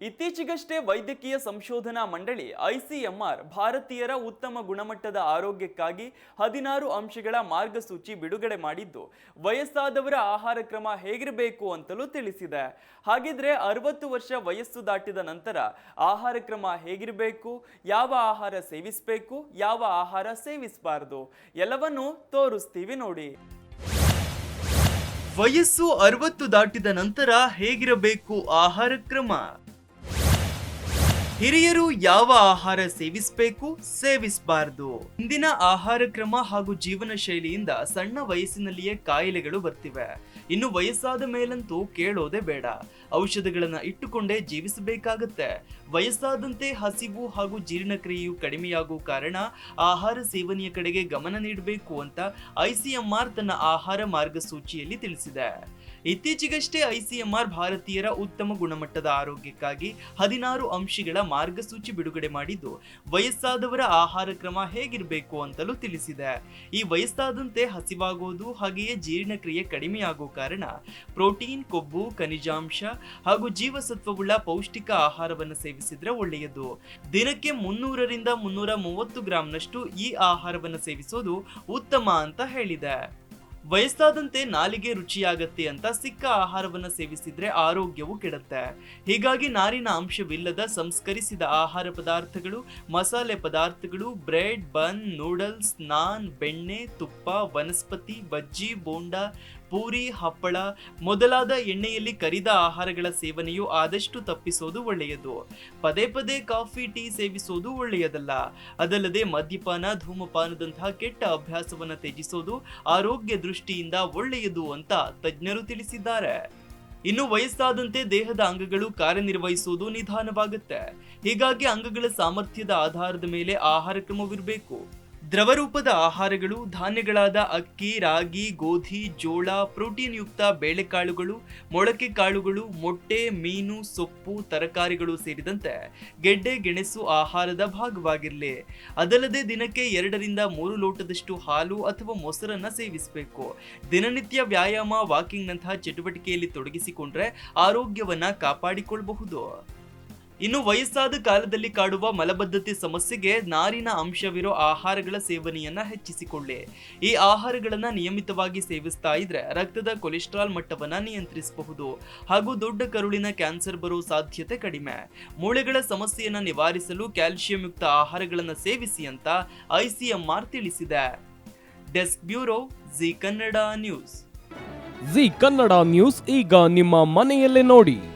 ಇತ್ತೀಚೆಗಷ್ಟೇ ವೈದ್ಯಕೀಯ ಸಂಶೋಧನಾ ಮಂಡಳಿ, ಐಸಿಎಂಆರ್, ಭಾರತೀಯರ ಉತ್ತಮ ಗುಣಮಟ್ಟದ ಆರೋಗ್ಯಕ್ಕಾಗಿ ಹದಿನಾರು ಅಂಶಗಳ ಮಾರ್ಗಸೂಚಿ ಬಿಡುಗಡೆ ಮಾಡಿದ್ದು, ವಯಸ್ಸಾದವರ ಆಹಾರ ಕ್ರಮ ಹೇಗಿರಬೇಕು ಅಂತಲೂ ತಿಳಿಸಿದೆ. ಹಾಗಿದ್ರೆ ಅರವತ್ತು ವರ್ಷ ವಯಸ್ಸು ದಾಟಿದ ನಂತರ ಆಹಾರ ಕ್ರಮ ಹೇಗಿರಬೇಕು, ಯಾವ ಆಹಾರ ಸೇವಿಸಬೇಕು, ಯಾವ ಆಹಾರ ಸೇವಿಸಬಾರದು, ಎಲ್ಲವನ್ನೂ ತೋರಿಸ್ತೀವಿ ನೋಡಿ. ವಯಸ್ಸು ಅರವತ್ತು ದಾಟಿದ ನಂತರ ಹೇಗಿರಬೇಕು ಆಹಾರ ಕ್ರಮ? ಹಿರಿಯರು ಯಾವ ಆಹಾರ ಸೇವಿಸಬೇಕು, ಸೇವಿಸಬಾರದು? ಇಂದಿನ ಆಹಾರ ಕ್ರಮ ಹಾಗೂ ಜೀವನ ಶೈಲಿಯಿಂದ ಸಣ್ಣ ವಯಸ್ಸಿನಲ್ಲಿಯೇ ಕಾಯಿಲೆಗಳು ಬರ್ತಿವೆ. ಇನ್ನು ವಯಸ್ಸಾದ ಮೇಲಂತೂ ಕೇಳೋದೇ ಬೇಡ. ಔಷಧಗಳನ್ನ ಇಟ್ಟುಕೊಂಡೇ ಜೀವಿಸಬೇಕಾಗತ್ತೆ. ವಯಸ್ಸಾದಂತೆ ಹಸಿವು ಹಾಗೂ ಜೀರ್ಣಕ್ರಿಯೆಯು ಕಡಿಮೆಯಾಗುವ ಕಾರಣ ಆಹಾರ ಸೇವನೆಯ ಕಡೆಗೆ ಗಮನ ನೀಡಬೇಕು ಅಂತ ಐಸಿಎಂಆರ್ ತನ್ನ ಆಹಾರ ಮಾರ್ಗಸೂಚಿಯಲ್ಲಿ ತಿಳಿಸಿದೆ. ಇತ್ತೀಚೆಗಷ್ಟೇ ಐಸಿಎಂಆರ್ ಭಾರತೀಯರ ಉತ್ತಮ ಗುಣಮಟ್ಟದ ಆರೋಗ್ಯಕ್ಕಾಗಿ ಹದಿನಾರು ಅಂಶಗಳ ಮಾರ್ಗಸೂಚಿ ಬಿಡುಗಡೆ ಮಾಡಿದ್ದು. ವಯಸ್ಸಾದವರ ಆಹಾರ ಕ್ರಮ ಹೇಗಿರಬೇಕು ಅಂತಲೂ ತಿಳಿಸಿದೆ. ಈ ವಯಸ್ಸಾದಂತೆ ಹಸಿವಾಗುವುದು ಹಾಗೆಯೇ ಜೀರ್ಣಕ್ರಿಯೆ ಕಡಿಮೆಯಾಗುವ ಕಾರಣ ಪ್ರೋಟೀನ್, ಕೊಬ್ಬು, ಖನಿಜಾಂಶ ಹಾಗೂ ಜೀವಸತ್ವವುಳ್ಳ ಪೌಷ್ಟಿಕ ಆಹಾರವನ್ನು ಸೇವಿಸಿದ್ರೆ ಒಳ್ಳೆಯದು. ದಿನಕ್ಕೆ ಮುನ್ನೂರರಿಂದ ಮುನ್ನೂರ ಮೂವತ್ತು ಗ್ರಾಂನಷ್ಟು ಈ ಆಹಾರವನ್ನು ಸೇವಿಸೋದು ಉತ್ತಮ ಅಂತ ಹೇಳಿದೆ. ವಯಸ್ಸಾದಂತೆ ನಾಲಿಗೆ ರುಚಿಯಾಗತ್ತೆ ಅಂತ ಸಿಕ್ಕ ಆಹಾರವನ್ನು ಸೇವಿಸಿದ್ರೆ ಆರೋಗ್ಯವು ಕೆಡತ್ತೆ. ಹೀಗಾಗಿ ನಾರಿನ ಅಂಶವಿಲ್ಲದ ಸಂಸ್ಕರಿಸಿದ ಆಹಾರ ಪದಾರ್ಥಗಳು, ಮಸಾಲೆ ಪದಾರ್ಥಗಳು, ಬ್ರೆಡ್, ಬನ್, ನೂಡಲ್ಸ್, ನಾನ್, ಬೆಣ್ಣೆ, ತುಪ್ಪ, ವನಸ್ಪತಿ, ಬಜ್ಜಿ, ಬೋಂಡ ಪೂರಿ, ಹಪ್ಪಳ, ಮೊದಲಾದ ಎಣ್ಣೆಯಲ್ಲಿ ಕರಿದ ಆಹಾರಗಳ ಸೇವನೆಯು ಆದಷ್ಟು ತಪ್ಪಿಸೋದು ಒಳ್ಳೆಯದು. ಪದೇ ಪದೇ ಕಾಫಿ, ಟೀ ಸೇವಿಸೋದು ಒಳ್ಳೆಯದಲ್ಲ. ಅದಲ್ಲದೆ ಮದ್ಯಪಾನ, ಧೂಮಪಾನದಂತಹ ಕೆಟ್ಟ ಅಭ್ಯಾಸವನ್ನು ತ್ಯಜಿಸೋದು ಆರೋಗ್ಯ ದೃಷ್ಟಿಯಿಂದ ಒಳ್ಳೆಯದು ಅಂತ ತಜ್ಞರು ತಿಳಿಸಿದ್ದಾರೆ. ಇನ್ನು ವಯಸ್ಸಾದಂತೆ ದೇಹದ ಅಂಗಗಳು ಕಾರ್ಯನಿರ್ವಹಿಸುವುದು ನಿಧಾನವಾಗುತ್ತೆ. ಹೀಗಾಗಿ ಅಂಗಗಳ ಸಾಮರ್ಥ್ಯದ ಆಧಾರದ ಮೇಲೆ ಆಹಾರ ಕ್ರಮವಿರಬೇಕು. ದ್ರವರೂಪದ ಆಹಾರಗಳು, ಧಾನ್ಯಗಳಾದ ಅಕ್ಕಿ, ರಾಗಿ, ಗೋಧಿ, ಜೋಳ ಪ್ರೋಟೀನ್ ಯುಕ್ತ ಬೇಳೆಕಾಳುಗಳು, ಮೊಳಕೆ ಕಾಳುಗಳು, ಮೊಟ್ಟೆ, ಮೀನು, ಸೊಪ್ಪು, ತರಕಾರಿಗಳು ಸೇರಿದಂತೆ ಗೆಡ್ಡೆ, ಗೆಣಸು ಆಹಾರದ ಭಾಗವಾಗಿರಲಿ. ಅದಲ್ಲದೆ ದಿನಕ್ಕೆ ಎರಡರಿಂದ ಮೂರು ಲೋಟದಷ್ಟು ಹಾಲು ಅಥವಾ ಮೊಸರನ್ನ ಸೇವಿಸಬೇಕು. ದಿನನಿತ್ಯ ವ್ಯಾಯಾಮ, ವಾಕಿಂಗ್ನಂತಹ ಚಟುವಟಿಕೆಯಲ್ಲಿ ತೊಡಗಿಸಿಕೊಂಡ್ರೆ ಆರೋಗ್ಯವನ್ನ ಕಾಪಾಡಿಕೊಳ್ಳಬಹುದು ಇನ್ನು ವಯಸ್ಸಾದ ಕಾಲದಲ್ಲಿ ಕಾಡುವ ಮಲಬದ್ಧತೆ ಸಮಸ್ಯೆಗೆ ನಾರಿನ ಅಂಶವಿರೋ ಆಹಾರಗಳ ಸೇವನೆಯನ್ನ ಹೆಚ್ಚಿಸಿಕೊಳ್ಳಿ. ಈ ಆಹಾರಗಳನ್ನ ನಿಯಮಿತವಾಗಿ ಸೇವಿಸ್ತಾ ಇದ್ರೆ ರಕ್ತದ ಕೊಲೆಸ್ಟ್ರಾಲ್ ಮಟ್ಟವನ್ನ ನಿಯಂತ್ರಿಸಬಹುದು. ಹಾಗೂ ದೊಡ್ಡ ಕರುಳಿನ ಕ್ಯಾನ್ಸರ್ ಬರೋ ಸಾಧ್ಯತೆ ಕಡಿಮೆ. ಮೂಳೆಗಳ ಸಮಸ್ಯೆಯನ್ನ ನಿವಾರಿಸಲು ಕ್ಯಾಲ್ಸಿಯಂ ಯುಕ್ತ ಆಹಾರಗಳನ್ನ ಸೇವಿಸಿ ಅಂತ ಐಸಿಎಂಆರ್ ತಿಳಿಸಿದೆ. Desk bureau Zee Kannada news. Zee Kannada news ಈಗ ನಿಮ್ಮ ಮನೆಯಲ್ಲೇ ನೋಡಿ.